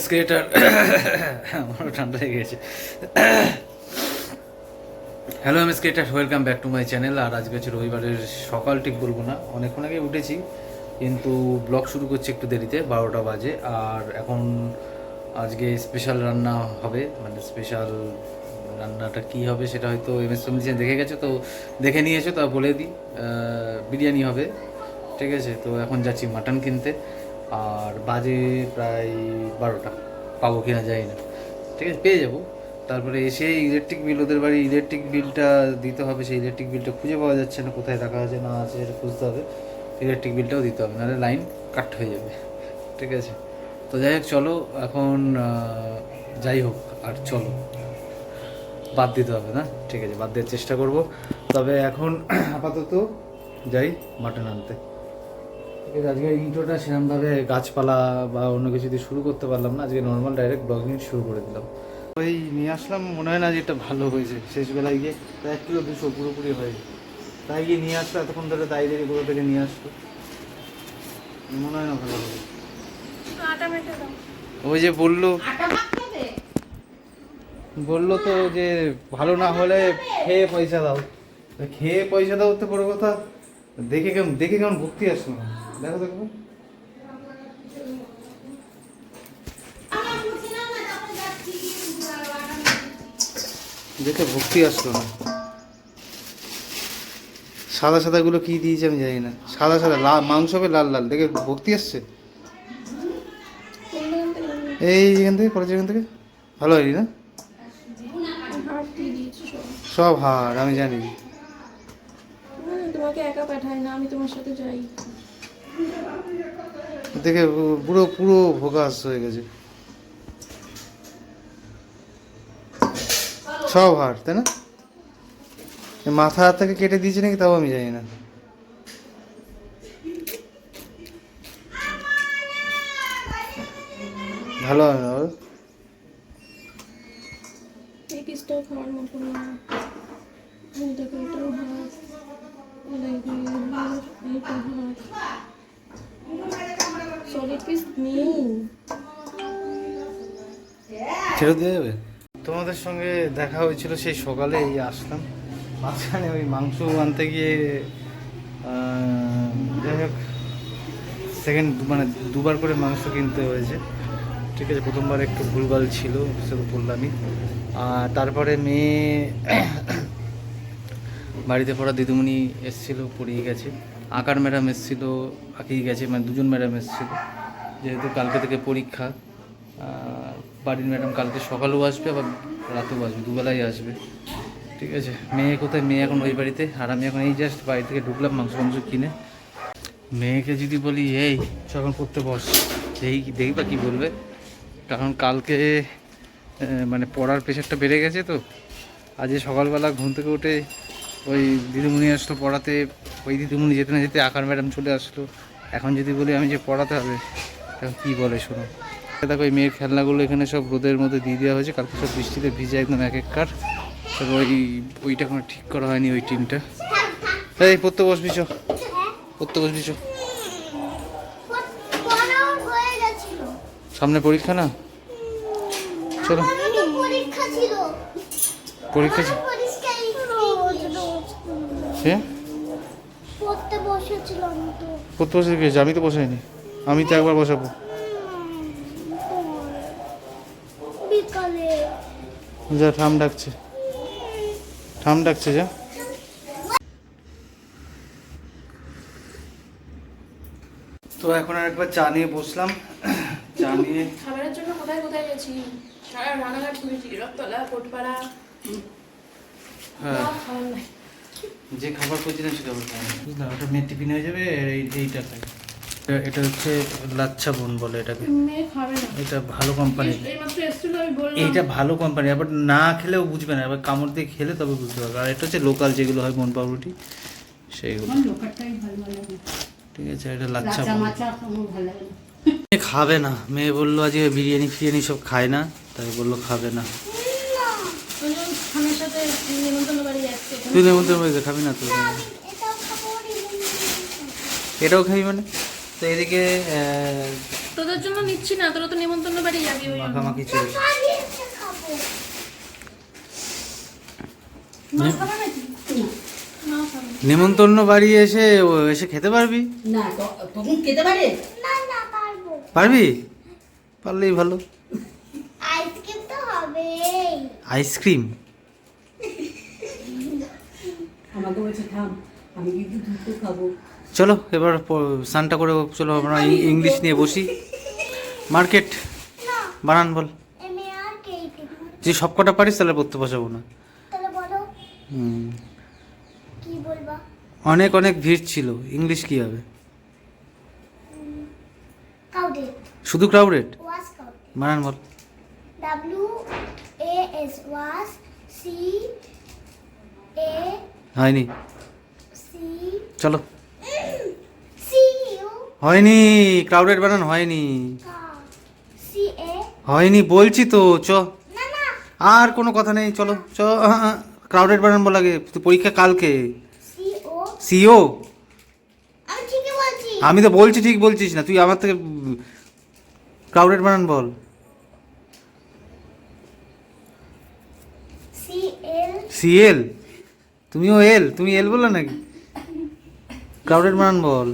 S creator আমারও ঠান্ডা লেগে গেছে। Hello M S creator welcome back to my channel আর আজকে হচ্ছে রবিবারের সকাল, ঠিক বলব না। অনেকক্ষণ আগে উঠেছি, কিন্তু ব্লগ শুরু করছি একটু দেরিতে, বারোটা বাজে। আর এখন আজকে স্পেশাল রান্না হবে। মানে স্পেশাল রান্নাটা কি হবে সেটা হয়তো এম এস ফ্যামিলি দেখে গেছো, তো দেখে নিয়েছো, তা বলে দিই। বিরিয়ানি হবে। ঠিক আছে, তো এখন যাচ্ছি মাটন কিনতে। আর বাজে প্রায় বারোটা। পাবো কিনা যাই না। ঠিক আছে, পেয়ে যাব। তারপরে এসে ইলেকট্রিক বিল ওদের বাড়ি ইলেকট্রিক বিলটা দিতে হবে। সেই ইলেকট্রিক বিলটা খুঁজে পাওয়া যাচ্ছে না, কোথায় রাখা আছে, না আছে, সেটা খুঁজতে হবে। ইলেকট্রিক বিলটাও দিতে হবে, নাহলে লাইন কাট হয়ে যাবে। ঠিক আছে? তো যাই হোক, চলো, এখন যাই হোক, আর চলো। বাদ দিতে হবে না? ঠিক আছে, বাদ দেওয়ার চেষ্টা করব। তবে এখন, আপাতত যাই মাটন আনতে ঠিক আছে আজকে ইন্ট্রোটা সেরকমভাবে গাছপালা বা অন্য কিছু দিয়ে শুরু করতে পারলাম না আজকে নর্মাল ডাইরেক্ট ব্লগিং শুরু করে দিলাম। ওই নিয়ে আসলাম মনে হয় না যে এটা ভালো হয়েছে। শেষবেলায় গিয়ে প্রায় এক কিলো দুশো পুরোপুরি হয়ে তাই গিয়ে নিয়ে আসলো এতক্ষণ ধরে তাই দিয়ে কোথা থেকে নিয়ে আসলো মনে হয় না ভালো হবে। ওই যে বলল বলল তো যে ভালো না হলে খেয়ে পয়সা দাও। খেয়ে পয়সা দাও তো বড় কথা। দেখে কেমন দেখে কেমন ভক্তি আসলো। না দেখো দেখো। দেখে ভক্তি আসলো না। সাদা সাদাগুলো কি দিয়েছে আমি জানি না। সাদা সাদা লাল মাংস হবে লাল লাল। দেখে ভক্তি আসছে? এই এখান থেকে কলেজ এখান থেকে। ভালো হয়নি না? সব হার, আমি জানি। তোমাকে একা পাঠাই না, আমি তোমার সাথে যাই। দেখে পুরো পুরো ফোকাস হয়ে গেছে। সব হার তাই না? মাথা হাত থেকে কেটে দিয়েছে নাকি তাও আমি জানি না। ভালো হবে না ফেরত দেওয়া যাবে? তোমাদের সঙ্গে দেখা হয়েছিল সেই সকালে এই আসলাম। মাঝখানে ওই মাংস আনতে গিয়ে যাই হোক সেকেন্ড মানে দুবার করে মাংস কিনতে হয়েছে। ঠিক আছে প্রথমবার একটু ভুলভাল ছিল সেটা বললামই। আর তারপরে মেয়ে বাড়িতে পড়া দিদিমণি এসেছিল পড়িয়ে গেছে। আঁকার ম্যাডাম এসেছিল আঁকিয়ে গেছে মানে দুজন ম্যাডাম এসেছিল, যেহেতু কালকে থেকে পরীক্ষা। বাড়ির ম্যাডাম কালকে সকালেও আসবে, আবার রাতেও আসবে, দুবেলাই আসবে। ঠিক আছে, মেয়ে কোথায়? মেয়ে এখন ওই বাড়িতে। আর আমি এখন এই জাস্ট বাড়ি থেকে ঢুকলাম, মাংস মাংস কিনে। মেয়েকে যদি বলি, এই যখন পড়তে বস। এই দেখবা কি বলবে? কারণ কালকে মানে পড়ার প্রেশারটা বেড়ে গেছে তো। আজকে সকালবেলা ঘুম থেকে উঠে ওই দিদিমণি আসলো পড়াতে ওই দিদিমণি যেতে না যেতে আকার ম্যাডাম চলে আসলো। এখন যদি বলি আমি যে পড়াতে হবে তখন কী বলে শোনো। দেখো ওই মেয়ের খেলনাগুলো এখানে সব রোদের মধ্যে দিয়ে দেওয়া হয়েছে কালকে সব বৃষ্টিতে ভিজে একদম এক এক কার তবে ওই ওইটা কোনো ঠিক করা হয়নি ওই টিমটা এই পড়তে বসবি চ। পড়তে বসবি চ। সামনে পরীক্ষা না? চলো। পরীক্ষা ছিল। পরীক্ষা ছিল পরীক্ষায় হ্যাঁ পড়তে বসেছিলাম তো। পড়তে বসে গিয়েছে আমি তো বসাইনি। আমি তো একবার বসাবো। বিকালে। যা ঠাম ডাকছে। ঠাম ডাকছে যা। তো এখন আর একবার চা নিয়ে বসলাম। চা নিয়ে খাবারের জন্য কোথায় কোথায় গেছি? সারা রানাঘাট ঘুরেছি রথতলা কোটপাড়া। হ্যাঁ। সব খাবার নাই যে খাবার বলতে বুঝলাম ওটা টিফিন হয়ে যাবে এই এইটা খাই। এটা- এটা হচ্ছে লাচ্ছা বোন বলে এটাকে। এটা ভালো কোম্পানি এইটা ভালো কোম্পানি আবার না খেলেও বুঝবে না। আবার কামড় দিয়ে খেলে তবে বুঝতে পারবে। আর এটা হচ্ছে লোকাল যেগুলো হয় মন পাউরুটি সেইগুলো। ঠিক আছে এটা লাচ্ছা বোন। খাবে না। মেয়ে বলল আজকে বিরিয়ানি ফিরিয়ানি সব খায় না তাই বলল খাবে না ওই জন্য খানের সাথে নেমন্তন্ন বাড়ি যাচ্ছে তুই নেমন্তন্ন হয়েছে খাবি না তুই এটাও খাবি মানে? তো এদিকে তোদের জন্য নিচ্ছি না তোরা তো নেমন্তন্ন বাড়ি যাবি ওই মাখামাখি খাবে নেমন্তন্ন বাড়ি এসে ও এসে খেতে পারবি? না তখন খেতে পারে? না না পারব। পারবি? পারলেই ভালো। আইসক্রিম তো হবে আইসক্রিম আমাকে বলছে থাম আমি কিন্তু দুধ খাব। চলো এবার স্নানটা করে চলো আমরা ইংলিশ নিয়ে বসি। মার্কেট বানান বল। যে সব কটা পারিস তাহলে পড়তে বসাবো না। তাহলে বলো। হুম। কি বলবা? অনেক অনেক ভিড় ছিল। ইংলিশ কি হবে? শুধু ক্রাউডেড বানান বল। W A S was C A হয়নি। চলো। হয়নি ক্রাউডেড বানান হয়নি। হয়নি বলছি তো চ। আর কোনো কথা নেই চলো চ ক্রাউডেড বানান বল আগে তুই পরীক্ষা কালকে। সি ও সিও আমি বলছি আমি তো বলছি ঠিক বলছিস না তুই আমার থেকে ক্রাউডেড বানান বল। সি এল সিএল তুমিও এল তুমি এল বললে নাকি? ক্রাউডেড বানান বল।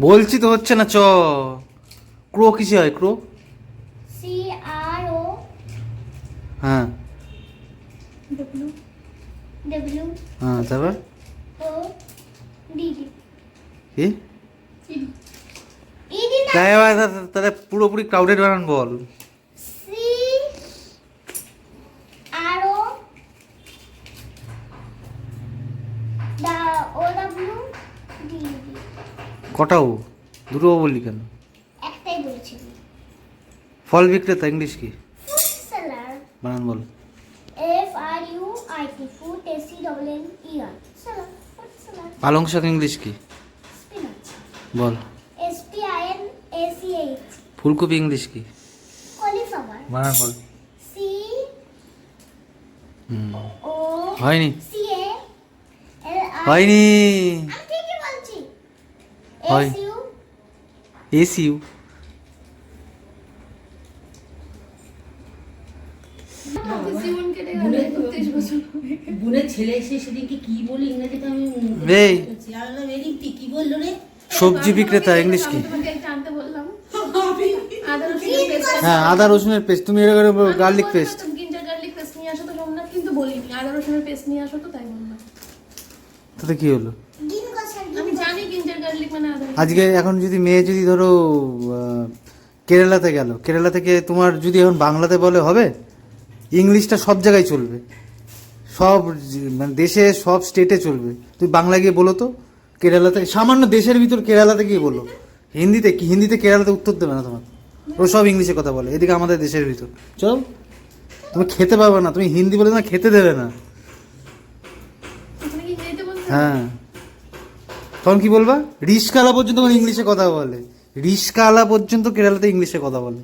বলছি তো হচ্ছে না চ। ক্রো কিসে হয় ক্রো হ্যাঁ। হ্যাঁ তারপর? কি? তাহলে পুরোপুরি ক্রাউডেড বানান বল সি আর ও দা ও ডব্লিউ ডি ডি কটাও দুটো বললি কেন? একটাই বলেছি ফল বিক্রেতা ইংলিশ কি? বানান বল। F R U I T food S C double N E R seller food seller পালং শাক ইংলিশ কি? বল। S P I N A C H ফুলকপি ইংলিশ কি? কলিফ্লাওয়ার বানান বল। সি ও হয়নি। সি এ হয়নি। হয়। এস ইউ এসিউ জীবন কেটে গেল তেইশ বছর বোনের ছেলে এসে সেদিনকে কি বলে ইংরেজিতে আমি এই। আল্লাহ ভেরি কি বলল রে? সবজি বিক্রেতা ইংলিশ কি? হ্যাঁ আদা রসুনের পেস্ট। তুমি এটা গার্লিক পেস্ট গার্লিক পেস্ট নিয়ে আসো তো সোমনাথ কিন্তু বলিনি। আদা রসুনের পেস্ট নিয়ে আসো তো তাই বললাম। তাতে কি হলো গিন কষার আমি জানি গিঞ্জার গার্লিক মানে আদা রসুন। আজকে এখন যদি মেয়ে যদি ধরো কেরালাতে গেল কেরালা থেকে তোমার যদি এখন বাংলাতে বলে হবে ইংলিশটা সব জায়গায় চলবে। সব মানে দেশে সব স্টেটে চলবে। তুই বাংলা গিয়ে বলো তো কেরালাতে সামান্য দেশের ভিতর কেরালাতে গিয়ে বলো। হিন্দিতে কি হিন্দিতে কেরালাতে উত্তর দেবে না তোমার? ও সব ইংলিশে কথা বলে এদিকে আমাদের দেশের ভিতর। চল তুমি খেতে পারবে না তুমি হিন্দি বলে না খেতে দেবে না। বলতে হ্যাঁ। তখন কি বলবা রিস্কালা পর্যন্ত ইংলিশে কথা বলে রিস্কালা পর্যন্ত কেরালাতে ইংলিশে কথা বলে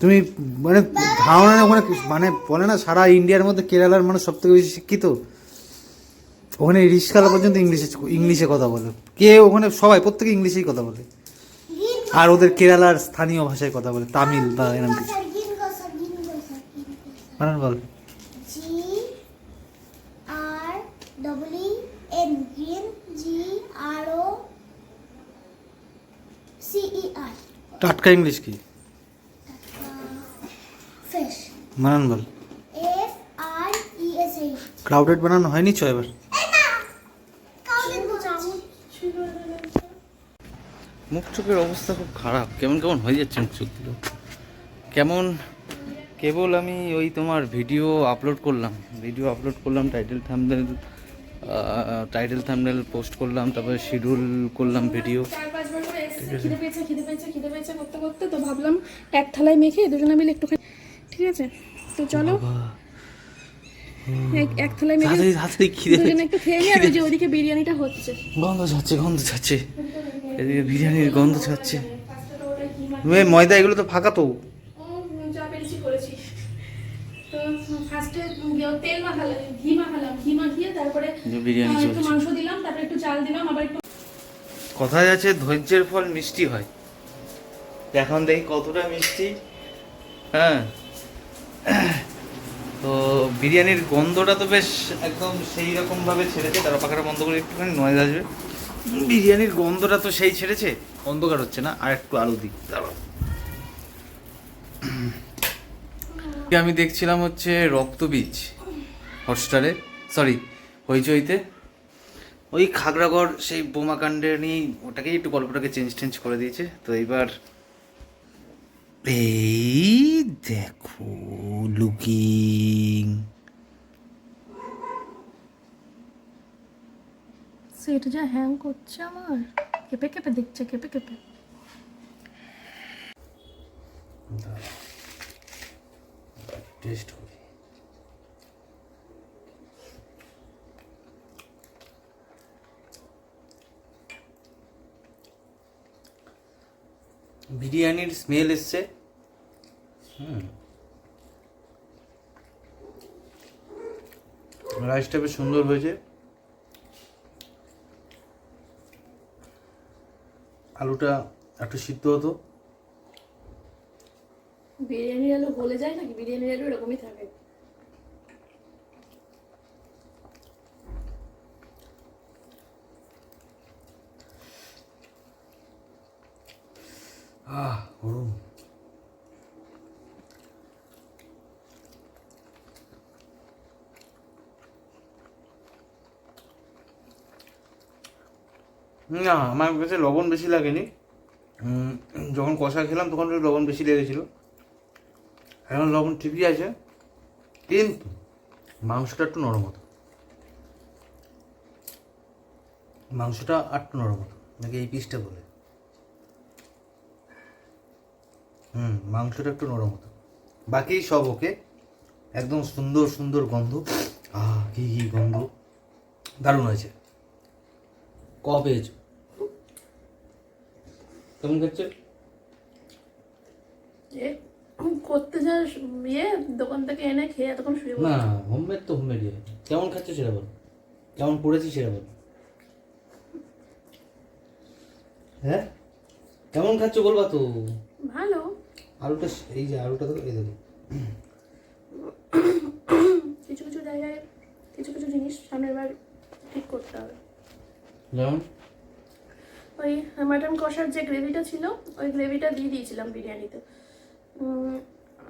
তুমি মানে ধারণা ওখানে মানে বলে না সারা ইন্ডিয়ার মধ্যে কেরালার মানুষ সব থেকে বেশি শিক্ষিত ওখানে রিস্কালা পর্যন্ত ইংলিশে ইংলিশে কথা বলে কে ওখানে সবাই প্রত্যেকে ইংলিশেই কথা বলে আর ওদের কেরালার স্থানীয় ভাষায় কথা বলে তামিল বা এরকম কিছু মানে বল G R double E N green G R O C E R টাটকা ইংলিশ কি? বানান বল F R E S H crowded বানানো হয়নি চ এবার? মুখ চোখের অবস্থা খুব খারাপ। কেমন কেমন হয়ে যাচ্ছে মুখ চোখগুলো কেমন? কেবল আমি ওই তোমার ভিডিও আপলোড করলাম। ভিডিও আপলোড করলাম title thumbnail title thumbnail post করলাম তারপরে শিডিউল করলাম ভিডিও খিদে পেয়েছে খিদে পেয়েছে খিদে পেয়েছে করতে করতে তো ভাবলাম এক থালায় মেখে দুজনে মিলে একটু ঠিক আছে তো চলো। এক- থালায় মেখে খিদে দুজনে একটু খেয়ে নিই আর ওই যে ওদিকে বিরিয়ানিটা হচ্ছে। গন্ধ ছাড়ছে গন্ধ ছাড়ছে। এদিকে বিরিয়ানির গন্ধ এ, ময়দা এগুলো তো ফাঁকা তো। ফার্স্টে তেল মাখালাম ঘি মাখালাম ঘি মাখিয়ে তারপরে একটু মাংস দিলাম তারপরে একটু চাল দিলাম আবার একটু কথায় আছে, ধৈর্যের ফল মিষ্টি হয়। এখন দেখি কতটা মিষ্টি। হ্যাঁ। তো বিরিয়ানির গন্ধটা তো বেশ একদম সেই রকম ভাবে ছেড়েছে, তারা পাখাটা বন্ধ করে একটুখানি নয় আসবে। বিরিয়ানির গন্ধটা তো সেই ছেড়েছে, অন্ধকার হচ্ছে না? আর একটু আলু দিই আমি দেখছিলাম হচ্ছে রক্তবীজ হটস্টারে সরি হইচইতে। ওই খাগড়াগড় সেই বোমাকাণ্ডে নিয়েই ওটাকেই একটু গল্পটাকে চেঞ্জ টেঞ্জ করে দিয়েছে। তো এইবার এই দেখো লুকিং সেটা যা হ্যাং করছে আমার। কেঁপে কেঁপে দেখছে কেঁপে কেঁপে। টেস্ট করি বিরিয়ানির স্মেল এসছে। হুম। রাইসটা বেশ সুন্দর হয়েছে। আলুটা একটু সিদ্ধ হতো। বিরিয়ানি আলু গলে যায় নাকি? বিরিয়ানির আলু এরকমই থাকে। আহ না, আমার কাছে লবণ বেশি লাগেনি। যখন কষা খেলাম, তখন লবণ বেশি লেগেছিল। এখন লবণ ঠিকই আছে, কিন্তু মাংসটা একটু নরম হতো। মাংসটা একটু নরম হতো, নাকি এই পিসটা বলে? হুম মাংসটা একটু নরম হতো বাকি সব ওকে একদম সুন্দর সুন্দর গন্ধ। আহ কি কি গন্ধ। দারুণ হয়েছে। ক পেয়েছ কেমন খাচ্ছে এ করতে যা ইয়ে দোকান থেকে এনে খেয়ে এতক্ষণ শুয়ে না হোমমেড তো হোমমেড কেমন খাচ্ছে সেটা বল। কেমন পড়েছি সেটা বল। হ্যাঁ? কেমন খাচ্ছ বলবা তো? ভালো। আলুটা এই যে আলুটা তো এই দেখো। কিছু কিছু জায়গায় কিছু কিছু জিনিস সামনের বার ঠিক করতে হবে। যেমন? ওই মাটন কষার যে গ্রেভিটা ছিল ওই গ্রেভিটা দিয়ে দিয়েছিলাম বিরিয়ানিতে।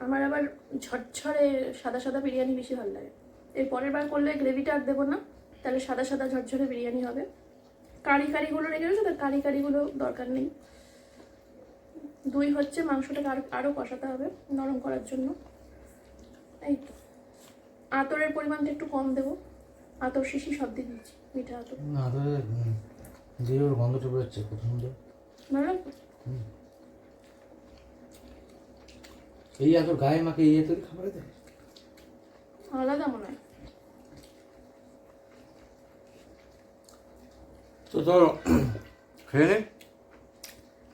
আমার আবার ঝরঝরে সাদা সাদা বিরিয়ানি বেশি ভালো লাগে। এর পরের বার করলে গ্রেভিটা আর দেবো না তাহলে সাদা সাদা ঝরঝরে বিরিয়ানি হবে। কারি কারিগুলো রেখে গেছে তো কারি কারিগুলো দরকার নেই। দুই হচ্ছে মাংসটাকে আরও আরও কষাতে হবে নরম করার জন্য। এই তো। আতরের পরিমাণটা একটু কম দেবো। আতর শিশি সব দিয়ে দিচ্ছি মিঠা আতর। যে ওর গন্ধটা বেরোচ্ছে সুন্দর ভালো লাগবে? এই এত গায়ে মাকে এই তৈরি খাবারে দেয়? আলাদা মনে হয়। তো ধরো খেয়ে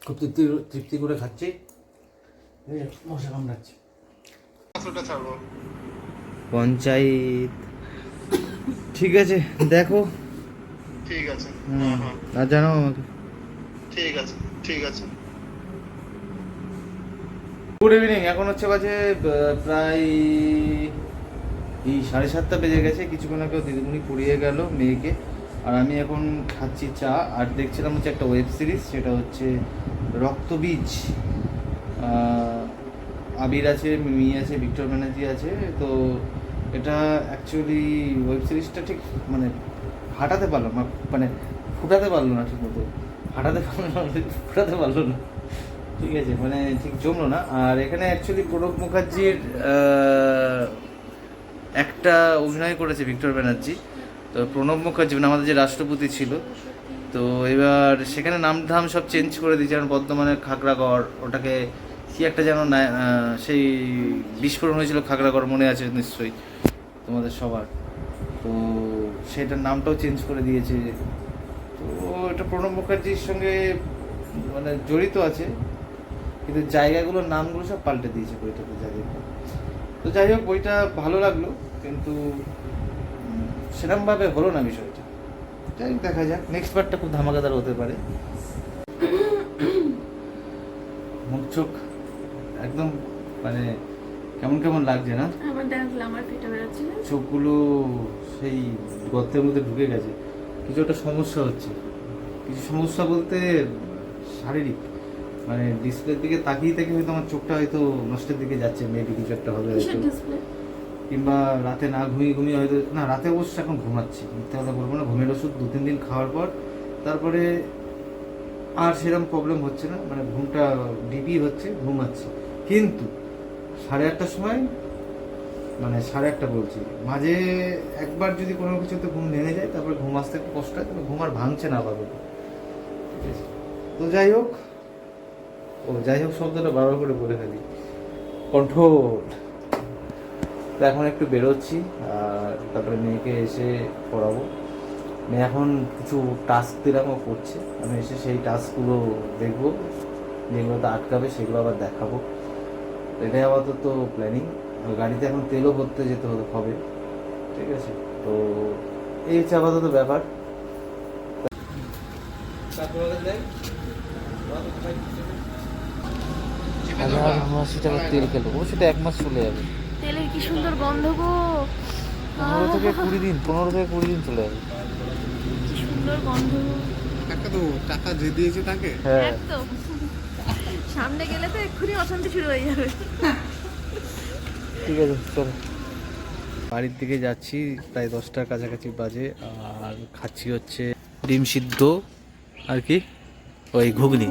খুব তৃপ্তি তৃপ্তি করে খাচ্ছি। মশা কামড়াচ্ছে। পঞ্চায়েত। ঠিক আছে দেখো। ঠিক আছে। হুম, আর জানাও আমাকে। ঠিক আছে ঠিক আছে। গুড ইভিনিং এখন হচ্ছে বাজে প্রায় এই সাড়ে সাতটা বেজে গেছে কিছুক্ষণ আগে দিদিমণি পড়িয়ে গেল মেয়েকে। আর আমি এখন খাচ্ছি চা আর দেখছিলাম হচ্ছে একটা ওয়েব সিরিজ সেটা হচ্ছে রক্তবীজ। আবির আছে, মিমি আছে, ভিক্টর ব্যানার্জি আছে, তো এটা অ্যাকচুয়ালি ওয়েব সিরিজটা ঠিক মানে হাঁটাতে পারল না মানে ফুটাতে পারল না ঠিক মতো। হাঁটাতে পারল না ফুটাতে পারল না। ঠিক আছে মানে ঠিক জমলো না। আর এখানে অ্যাকচুয়ালি প্রণব মুখার্জির একটা অভিনয় করেছে ভিক্টর ব্যানার্জি। তো প্রণব মুখার্জি মানে আমাদের যে রাষ্ট্রপতি ছিল তো এবার সেখানে নাম ধাম সব চেঞ্জ করে দিয়েছে যেমন বর্ধমানের খাগড়াগড়, ওটাকে কি একটা যেন সেই বিস্ফোরণ হয়েছিল খাগড়াগড়, মনে আছে নিশ্চয়ই তোমাদের সবার। তো সেটার নামটাও চেঞ্জ করে দিয়েছে। তো এটা প্রণব মুখার্জির সঙ্গে মানে জড়িত আছে, কিন্তু জায়গাগুলোর নামগুলো সব পাল্টে দিয়েছে বইটাতে জায়গাগুলো তো যাই হোক, বইটা ভালো লাগল, কিন্তু সেরমভাবে হলো না বিষয়টা। যাই দেখা যাক। নেক্সট পার্টটা খুব ধামাকাদার হতে পারে। মুখ চোখ একদম মানে কেমন কেমন লাগছে না? আমার দেখলাম আমার ফেটে বেরোচ্ছে চোখগুলো সেই গর্তের মধ্যে ঢুকে গেছে। কিছু একটা সমস্যা হচ্ছে। কিছু সমস্যা বলতে শারীরিক। মানে ডিসপ্লের দিকে তাকিয়ে থেকে হয়তো আমার চোখটা হয়তো নষ্টের দিকে যাচ্ছে। মেবি কিছু একটা হবে হয়তো। ডিসপ্লে কিংবা রাতে না ঘুমিয়ে ঘুমিয়ে হয়তো, না, রাতে অবশ্য এখন ঘুমাচ্ছি। মিথ্যা কথা বলব না, ঘুমের ওষুধ দু তিন দিন খাওয়ার পর, তারপরে আর সেরকম প্রবলেম হচ্ছে না মানে ঘুমটা ডিপি হচ্ছে, ঘুমাচ্ছি। কিন্তু সাড়ে আটটার সময় মানে সাড়ে আটটা বলছি, মাঝে একবার যদি কোনো কিছুতে ঘুম ভেঙে যায়, তারপরে ঘুম আসতে একটু কষ্ট হয়, তবে ঘুম আর ভাঙছে না আপাতত। ঠিক আছে? তো যাই হোক, ও যাই হোক শব্দটা বারবার করে বলে ফেলি। কন্ট্রোল তো এখন একটু বেরোচ্ছি আর তারপরে মেয়েকে এসে পড়াবো। মেয়ে এখন কিছু টাস্ক দিলাম ও করছে। আমি এসে সেই টাস্কগুলো দেখব যেগুলোতে আটকাবে সেগুলো আবার দেখাবো। তো এটাই আপাতত প্ল্যানিং গাড়িতে এখন তেলও ভরতে যেতে হতে হবে ঠিক আছে? তো এই হচ্ছে আপাতত ব্যাপার। হাজার উনআশি তেল খেলো ও সেটা এক মাস চলে যাবে। তেলের কি সুন্দর গন্ধ গো। পনেরো থেকে কুড়ি দিন পনেরো থেকে কুড়ি দিন চলে যাবে কি সুন্দর গন্ধ টাকা তো টাকা যে দিয়েছে তাকে। হ্যাঁ। একদম। সামনে গেলে তো এক্ষুনি অশান্তি শুরু হয়ে যাবে। ঠিক আছে চলো। বাড়ির দিকে যাচ্ছি প্রায় দশটার কাছাকাছি বাজে আর খাচ্ছি হচ্ছে ডিম সিদ্ধ আর কি? ওই ঘুগনি।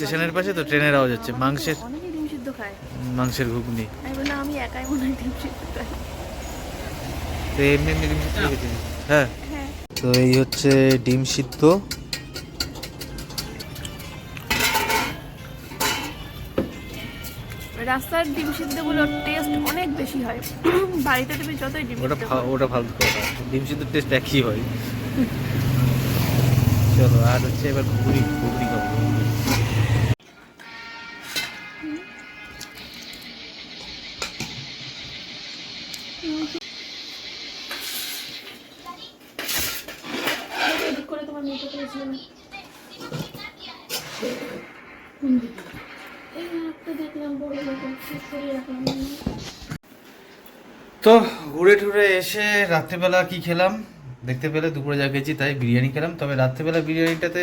স্টেশনের পাশে তো ট্রেনের আওয়াজ হচ্ছে মাংসের অনেকে ডিম সিদ্ধ খায়। মাংসের ঘুগনি। আমি বললাম আমি একাই মনে হয় ডিম সিদ্ধ খাই। তো এমনি এমনি ডিম সিদ্ধ রেখেছি হ্যাঁ। হ্যাঁ। তো এই হচ্ছে ডিম সিদ্ধ। রাস্তার ডিম সিদ্ধগুলোর টেস্ট অনেক বেশি হয়। বাড়িতে তুমি যতই ডিম ওটা। ওটা ফালতু কথা। ডিম সিদ্ধ টেস্ট একই হয়। চলো আর হচ্ছে এবার ঘুগনি ঘুগনি রাত্রেবেলা কি খেলাম? দেখতে পেলে দুপুরে যা গেছি তাই বিরিয়ানি খেলাম। তবে রাত্রেবেলা বিরিয়ানিটাতে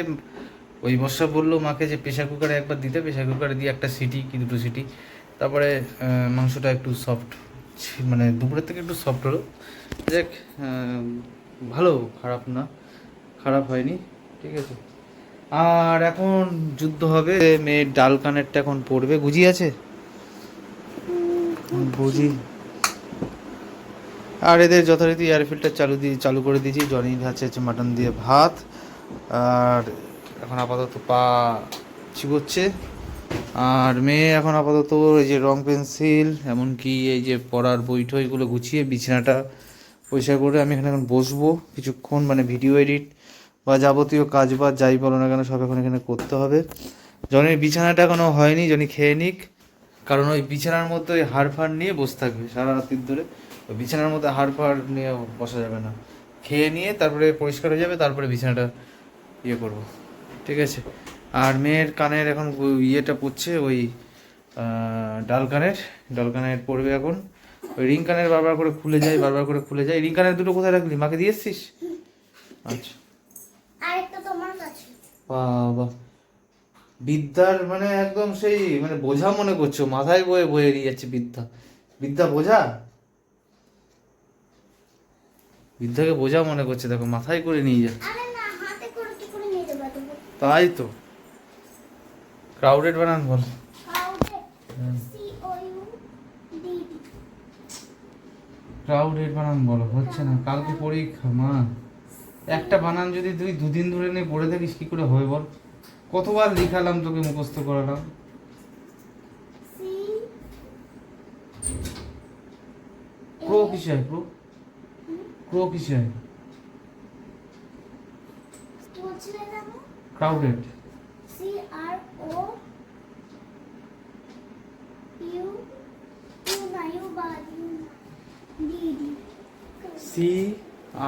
ওই বর্ষা বলল মাকে যে প্রেশার কুকারে একবার দিতে প্রেশার কুকারে দিয়ে একটা সিটি কি দুটো সিটি। তারপরে মাংসটা একটু সফট মানে দুপুরের থেকে একটু সফট হলো। দেখ ভালো খারাপ না খারাপ হয়নি ঠিক আছে। আর এখন যুদ্ধ হবে মেয়ের ডাল কানেরটা এখন পড়বে গুজি আছে? বুঝি। আর এদের যথারীতি এয়ার ফিল্টার চালু দিয়ে, চালু করে দিয়েছি। জনি আছে হচ্ছে মাটন দিয়ে ভাত। আর এখন আপাতত পা চিবোচ্ছে আর মেয়ে এখন আপাতত এই যে রং পেন্সিল, এমনকি এই যে পড়ার বই টইগুলো গুছিয়ে বিছানাটা পরিষ্কার করে আমি এখানে এখন বসবো। কিছুক্ষণ মানে ভিডিও এডিট বা যাবতীয় কাজ বাজ যাই বলো না কেন সব এখন এখানে করতে হবে। জনের বিছানাটা এখনও হয়নি, জনি খেয়ে নিক। কারণ ওই বিছানার মধ্যে ওই হাড় ফাড় নিয়ে বসে থাকবে সারা রাত্রির ধরে। বিছানার মধ্যে হাড় ফাড় নিয়ে বসা যাবে না। খেয়ে নিয়ে তারপরে পরিষ্কার হয়ে যাবে তারপরে বিছানাটা ইয়ে করব। ঠিক আছে? আর মেয়ের কানের এখন ইয়েটা পড়ছে ওই ডাল কানের। ডাল কানের পড়বে এখন। ওই রিং কানের বারবার করে খুলে যায় বারবার করে খুলে যায়। রিং কানের দুটো কোথায় রাখলি? মাকে দিয়ে এসছিস? আচ্ছা। বাবা। বিদ্যার মানে একদম সেই মানে বোঝা মনে করছ মাথায় বয়ে বয়ে নিয়ে যাচ্ছে বিদ্যা। বিদ্যা বোঝা? বিদ্যাকে বোঝা মনে করছে দেখো মাথায় করে নিয়ে যাচ্ছে তুমি তাই তো। ক্রাউডেড বানান বল। ক্রাউডেড বানান বলো হচ্ছে না কালকে পরীক্ষা মা। একটা বানান যদি তুই দুদিন ধরে নিয়ে পড়ে থাকিস কি করে হবে বল? কতবার লিখালাম তোকে মুখস্থ করালাম? প্রো কিসে প্রো প্রো কিসে হয় crowded C R O U U না ইউ বা U D D C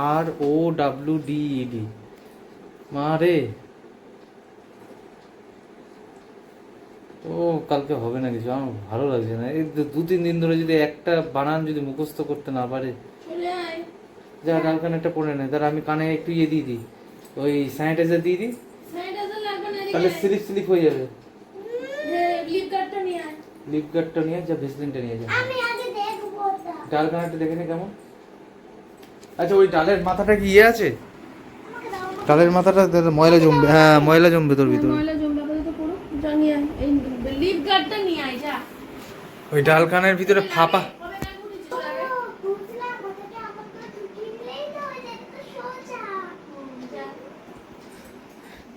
R O W D E D মা রে। ও কালকে হবে না কিছু আমার ভালো লাগছে না। এই দু- তিন দিন ধরে যদি একটা বানান যদি মুখস্থ করতে না পারে যা ডাল কানেরটা পরে নেয়। তাহলে আমি কানে একটু ইয়ে দিয়ে দিই। ওই স্যানিটাইজার দিয়ে দিই। তাহলে। স্লিপ স্লিপ হয়ে যাবে। লিপ গার্ডটা নিয়ে যা ভেসলিনটা নিয়ে যা। আমি আগে দেখব ওটা। ডাল কানেরটা দেখে নে কেমন। আচ্ছা ওই ডালের মাথাটা কি ইয়ে আছে? ডালের মাথাটা ময়লা জমবে হ্যাঁ ময়লা জমবে তোর ভিতরে। ওই ডাল কানের ভিতরে ফাঁপা হবে না গুলি চলে আয়। ও, বুঝলাম ওটাকে আমার তো ঢুকিয়ে দিলেই তো হয়ে যেত তো সোজা যা।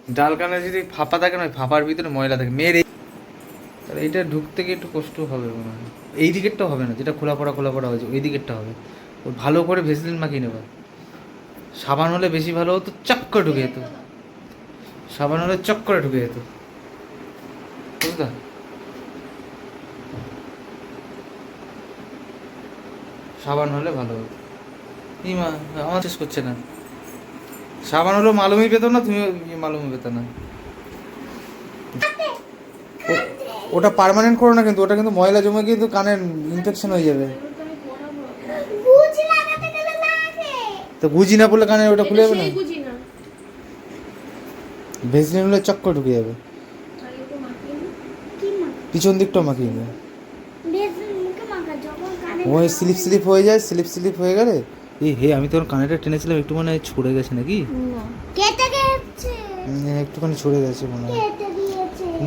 ডাল কানে যদি ফাঁপা থাকে না ফাঁপার ভিতরে ময়লা থাকে। মেয়ের তাহলে এইটা ঢুকতে গিয়ে একটু কষ্ট হবে মনে হয়। এই দিকেরটা হবে না, যেটা খোলা পড়া খোলা পড়া হয়েছে, ওই দিকেরটা হবে। ও ভালো করে ভেসলিন মাখিয়ে নেবে। সাবান হলে বেশি ভালো হতো চক্কর ঢুকে যেত। সাবান হলে চক্করে ঢুকে যেত। বুঝলা? সাবান হলে ভালো হতো। ইমা, আমার শেষ করছে না। সাবান হলো মালুমই পেত না তুমি মালুমই পেত না। ওটা পার্মানেন্ট করো না কিন্তু ওটা কিন্তু ময়লা জমে কিন্তু কানের ইনফেকশন হয়ে যাবে। বুঝ তো গুজি না পড়লে কানের ওটা খুলে যাবে না? সেই গুজি না। ভেসলিন হলে চক্কর ঢুকে যাবে। পিছন দিকটা মাখিয়ে নেবে কানে ওই স্লিপ স্লিপ হয়ে যায় স্লিপ স্লিপ হয়ে গেলে এই হে আমি তোর কানেরটা টেনেছিলাম একটু মনে হয় ছড়ে গেছে নাকি? কেটে গেছে। একটুখানি ছড়ে গেছে মনে হয়।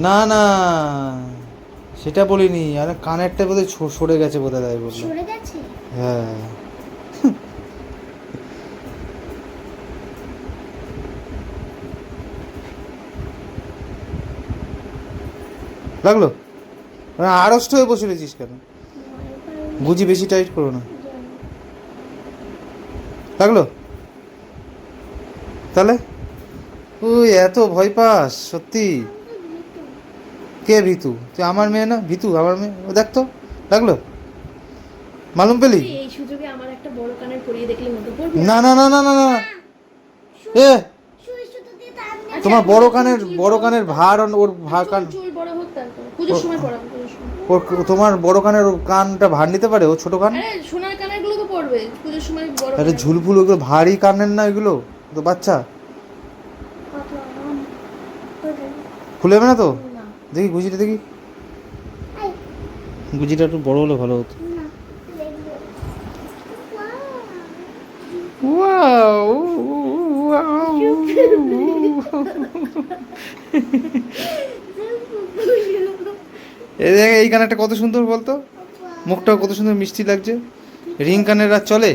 না না। সেটা বলিনি। আরে কানেরটা বোধহয় সরে গেছে বোধহয় তাই বলল। সরে গেছে? হ্যাঁ। লাগল? আড়ষ্ট হয়ে বসে রয়েছিস কেন? বুঝি বেশি টাইট করো না। লাগল তাহলে? তুই এত ভয় পাস সত্যি। কে ভিতু? তুই আমার মেয়ে না? ভিতু আমার মেয়ে। ও দেখ তো লাগল মালুম পেলি? এই- এই সুযোগে আমার একটা বড় কানের পরিয়ে দেখলে মতো পড়বে? না না না না না না। এ! তোমার বড় কানের বড় কানের ভার ওর ভার কান। বড় হোক তারপর। পুজোর সময় পড়াবো ওর তোমার বড় কানের ওর কানটা ভার নিতে পারে ও ছোট কান? সোনার তো পুজোর সময় বড় আরে ঝুলফুল ওগুলো ভারী কানের না এগুলো? তো বাচ্চা। কত খুলে যাবে না তো? দেখি গুজিটা দেখি। গুজিটা একটু বড় হলে ভালো হতো। ওয়াও এই দেখ এই কানেরটা কত সুন্দর বলতো? মুখটাও কত সুন্দর মিষ্টি লাগছে। রিং কানের আর চলে?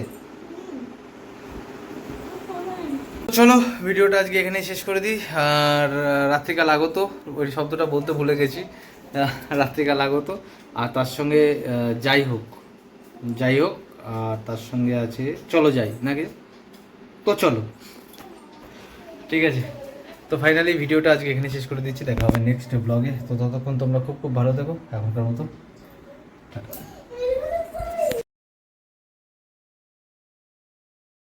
চলো, ভিডিওটা আজকে এখানেই শেষ করে দিই। আর, রাত্রিকাল আগত, ওই শব্দটা বলতে ভুলে গেছি। রাত্রিকাল আগত। আর তার সঙ্গে যাই হোক। যাই হোক, আর তার সঙ্গে আছে, চলো যাই, নাকি? তো চলো। ঠিক আছে। তো ফাইনালি ভিডিওটা আজকে এখানে শেষ করে দিচ্ছি। দেখা হবে নেক্সট ব্লগে তো ততক্ষণ তোমরা খুব খুব ভালো থেকো, এখনকার মতো।